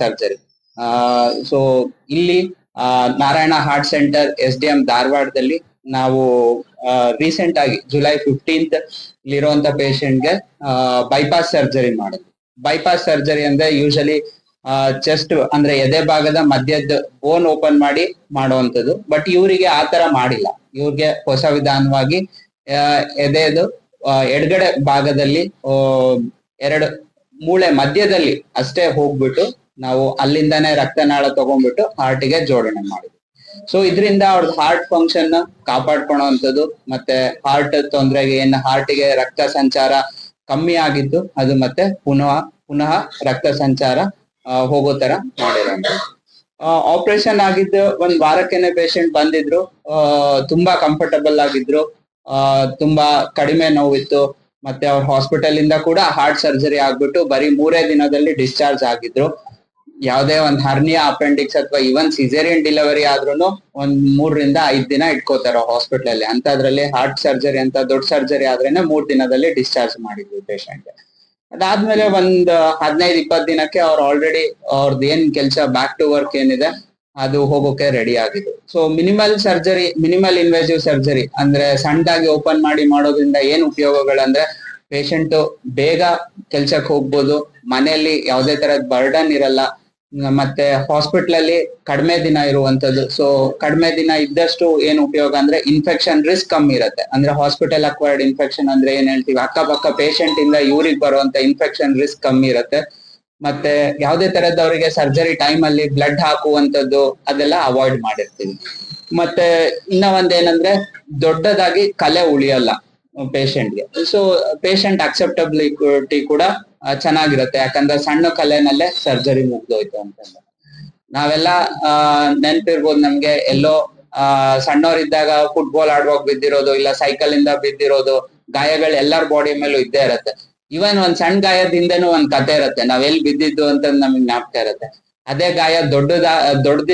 Surgery so ಇಲ್ಲಿ Narayana heart centre S D M ಧಾರವಾಡದಲ್ಲಿ ನಾವು ರೀಸೆಂಟ್ ಆಗಿ ಜುಲೈ ಫಿಫ್ಟೀನ್ತ್ ಇರುವಂತ ಗೆ ಬೈಪಾಸ್ ಸರ್ಜರಿ ಮಾಡಿದ್ವಿ. ಬೈಪಾಸ್ ಸರ್ಜರಿ ಅಂದ್ರೆ ಯೂಶಲಿ ಚೆಸ್ಟ್ ಅಂದ್ರೆ ಎದೆ ಭಾಗದ ಮಧ್ಯದ ಬೋನ್ ಓಪನ್ ಮಾಡಿ ಮಾಡುವಂಥದ್ದು. ಬಟ್ ಇವರಿಗೆ ಆ ತರ ಮಾಡಿಲ್ಲ. ಇವ್ರಿಗೆ ಹೊಸ ವಿಧಾನವಾಗಿ ಆ, ಎಡಗಡೆ ಭಾಗದಲ್ಲಿ ಎರಡು ಮೂಳೆ ಮಧ್ಯದಲ್ಲಿ ಅಷ್ಟೇ ಹೋಗ್ಬಿಟ್ಟು ನಾವು ಅಲ್ಲಿಂದಾನೇ ರಕ್ತನಾಳ ತಗೊಂಡ್ಬಿಟ್ಟು ಹಾರ್ಟ್ಗೆ ಜೋಡಣೆ ಮಾಡಿದ್ವಿ ಸೊ ಇದರಿಂದ ಅವ್ರದ್ದು ಹಾರ್ಟ್ ಫಂಕ್ಷನ್ ಕಾಪಾಡ್ಕೊಳೋವಂಥದ್ದು ಮತ್ತೆ ಹಾರ್ಟ್ ತೊಂದರೆಗೆ ಏನ್ ಹಾರ್ಟ್ಗೆ ರಕ್ತ ಸಂಚಾರ ಕಮ್ಮಿ ಆಗಿದ್ದು, ಅದು ಮತ್ತೆ ಪುನಃ ಪುನಃ ರಕ್ತ ಸಂಚಾರ ಹೋಗೋ ತರ ಮಾಡಿರೋಣ ಆಪರೇಷನ್ ಆಗಿದ್ದು ಒಂದ್ ವಾರಕ್ಕೆನೆ ಪೇಷಂಟ್ ಬಂದಿದ್ರು ತುಂಬಾ ಕಂಫರ್ಟಬಲ್ ಆಗಿದ್ರು ತುಂಬಾ ಕಡಿಮೆ ನೋವಿತ್ತು, ಮತ್ತೆ ಅವ್ರ ಹಾಸ್ಪಿಟಲ್ ಇಂದ ಕೂಡ ಹಾರ್ಟ್ ಸರ್ಜರಿ ಆಗ್ಬಿಟ್ಟು ಬರೀ ಮೂರೇ ದಿನದಲ್ಲಿ ಡಿಸ್ಚಾರ್ಜ್ ಆಗಿದ್ರು. ಯಾವುದೇ ಒಂದ್ ಹರ್ನಿಯಾ ಅಪೆಂಡಿಕ್ಸ್ ಅಥವಾ ಇವನ್ ಸಿಜೇರಿಯನ್ ಡೆಲಿವರಿ ಆದ್ರೂ ಒಂದ್ ಮೂರರಿಂದ ಐದ್ ದಿನ ಇಟ್ಕೋತಾರ ಹಾಸ್ಪಿಟಲ್ ಅಲ್ಲಿ. ಅಂತದ್ರಲ್ಲಿ ಹಾರ್ಟ್ ಸರ್ಜರಿ ಅಂತ ದೊಡ್ಡ ಸರ್ಜರಿ ಆದ್ರೇನೆ ಮೂರ್ ದಿನದಲ್ಲಿ ಡಿಸ್ಚಾರ್ಜ್ ಮಾಡಿದ್ವಿ ಪೇಷಂಟ್ ಅದಾದ್ಮೇಲೆ ಒಂದ್ ಹದಿನೈದ್ ಇಪ್ಪತ್ ದಿನಕ್ಕೆ ಅವ್ರು ಆಲ್ರೆಡಿ ಅವ್ರದ್ದು ಏನ್ ಕೆಲಸ ಬ್ಯಾಕ್ ಟು ವರ್ಕ್ ಏನಿದೆ, ಅದು ಹೋಗೋಕೆ ರೆಡಿ ಆಗಿದೆ so minimal surgery minimal invasive surgery ಅಂದ್ರೆ ಸಣ್ಣದಾಗಿ ಓಪನ್ ಮಾಡಿ ಮಾಡೋದ್ರಿಂದ ಏನ್ ಉಪಯೋಗಗಳಂದ್ರೆ ಪೇಷಂಟ್ ಬೇಗ ಕೆಲ್ಸಕ್ಕೆ ಹೋಗ್ಬೋದು, ಮನೆಯಲ್ಲಿ ಯಾವುದೇ ತರದ್ ಬರ್ಡನ್ ಇರಲ್ಲ ಮತ್ತೆ ಹಾಸ್ಪಿಟಲ್ ಅಲ್ಲಿ ಕಡಿಮೆ ದಿನ ಇರುವಂತದ್ದು. ಸೊ ಕಡಿಮೆ ದಿನ ಇದ್ದಷ್ಟು ಏನ್ ಉಪಯೋಗ ಅಂದ್ರೆ ಇನ್ಫೆಕ್ಷನ್ ರಿಸ್ಕ್ ಕಮ್ಮಿ ಇರುತ್ತೆ. ಅಂದ್ರೆ ಹಾಸ್ಪಿಟಲ್ ಅಕ್ವೈರ್ಡ್ ಇನ್ಫೆಕ್ಷನ್ ಅಂದ್ರೆ ಏನ್ ಹೇಳ್ತೀವಿ? ಅಕ್ಕಪಕ್ಕ ಪೇಷಂಟ್ ಇಂದ ಇವ್ರಿಗೆ ಬರುವಂತ ಇನ್ಫೆಕ್ಷನ್ ರಿಸ್ಕ್ ಕಮ್ಮಿ ಇರುತ್ತೆ. ಮತ್ತೆ ಯಾವುದೇ ತರದವರಿಗೆ ಸರ್ಜರಿ ಟೈಮ್ ಅಲ್ಲಿ ಬ್ಲಡ್ ಹಾಕುವಂತದ್ದು ಅದೆಲ್ಲ ಅವಾಯ್ಡ್ ಮಾಡಿರ್ತೀವಿ. ಮತ್ತೆ ಇನ್ನ ಒಂದೇನಂದ್ರೆ ದೊಡ್ಡದಾಗಿ ಕಲೆ ಉಳಿಯಲ್ಲ ಪೇಷಂಟ್ಗೆ ಸೊ ಪೇಷಂಟ್ ಅಕ್ಸೆಪ್ಟಬಿಲಿಟಿ ಕೂಡ ಚೆನ್ನಾಗಿರುತ್ತೆ. ಯಾಕಂದ್ರೆ ಸಣ್ಣ ಕಲೆನಲ್ಲೇ ಸರ್ಜರಿ ಮುಗ್ದೋಯ್ತು ಅಂತಂದ್ರೆ. ನಾವೆಲ್ಲ ಆ, ನೆನ್ಪಿರ್ಬೋದು ನಮ್ಗೆ ಎಲ್ಲೋ ಆ ಸಣ್ಣವರಿದ್ದಾಗ ಫುಟ್ಬಾಲ್ ಆಡುವಾಗ ಬಿದ್ದಿರೋದು ಇಲ್ಲ ಸೈಕಲ್ ಇಂದ ಬಿದ್ದಿರೋದು ಗಾಯಗಳು ಎಲ್ಲಾರ ಬಾಡಿ ಮೇಲೂ ಇದ್ದೇ ಇರತ್ತೆ. ಇವನ್ ಒಂದ್ ಸಣ್ಣ ಗಾಯದಿಂದನೂ ಒಂದ್ ಕತೆ ಇರತ್ತೆ. ನಾವ್ ಎಲ್ಲಿ ಬಿದ್ದಿದ್ದು ಅಂತ ನಮಗ್ ಜ್ಞಾಪಕ ಇರತ್ತೆ. ಅದೇ ಗಾಯ ದೊಡ್ಡದ ದೊಡ್ಡದಿ